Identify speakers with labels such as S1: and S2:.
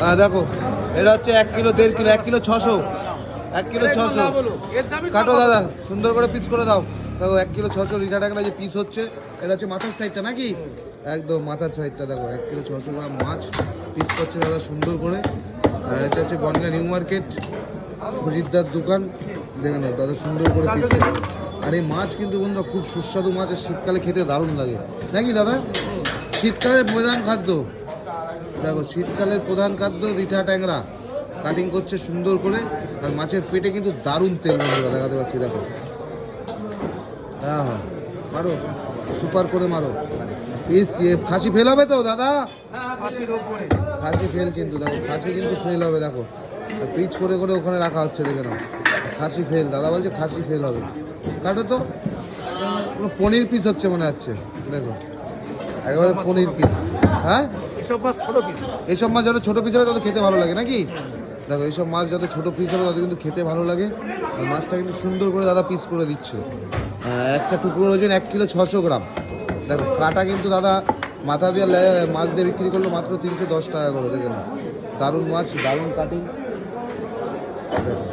S1: হ্যাঁ দেখো। এটা হচ্ছে এক কিলো দেড় কিলো এক কিলো ছশো। এক কিলো ছশো। কাটো দাদা সুন্দর করে পিস করে দাও। দেখো এক কিলো ছশো লিটার টাকা যে পিস হচ্ছে এটা হচ্ছে মাথার সাইডটা নাকি? একদম মাথার সাইডটা দেখো এক কিলো ছশো গ্রাম মাছ পিস করছে দাদা সুন্দর করে। এটা হচ্ছে বনগা নিউ মার্কেট সুজিতদার দোকান। দেখে নাও দাদা সুন্দর করে পিস আর এই মাছ কিন্তু বন্ধুরা খুব সুস্বাদু মাছ শীতকালে খেতে দারুণ লাগে। নাকি দাদা? শীতকালে প্রধান খাদ্য। দেখো, শীতকালের প্রধান খাদ্য রিঠা ট্যাংরা। কাটিং করছে সুন্দর করে, আর মাছের পেটে কিন্তু দারুণ তেল বন্ধুরা দেখাতে পাচ্ছি, দেখো। হ্যাঁ হ্যাঁ মারো সুপার করে মারো। পিস কি খাসি ফেল হবে তো, দাদা? খাসি ফেল কিন্তু, দেখো, খাসি কিন্তু ফেল হবে, দেখো। পিচ করে করে ওখানে রাখা হচ্ছে, দেখে নাও। খাসি ফেল দাদা বলছে খাসি ফেল হবে। কাটো তো। পনির পিস হচ্ছে মনে হচ্ছে, দেখো। একেবারে পনির পিস হ্যাঁ?
S2: এসব মাছ ছোট পিস
S1: এইসব মাছ যত ছোটো পিস হবে তত খেতে ভালো লাগে নাকি? দেখো এইসব মাছ যত ছোটো পিস হবে তত কিন্তু খেতে ভালো লাগে। আর মাছটা কিন্তু সুন্দর করে দাদা পিস করে দিচ্ছে। একটা টুকরোর ওজন এক কিলো ছশো গ্রাম। দেখো কাটা কিন্তু দাদা মাথা দিয়ে মাছ দিয়ে বিক্রি করল মাত্র তিনশো দশ টাকা করে দেখে না দারুণ মাছ দারুণ কাটিং দেখো।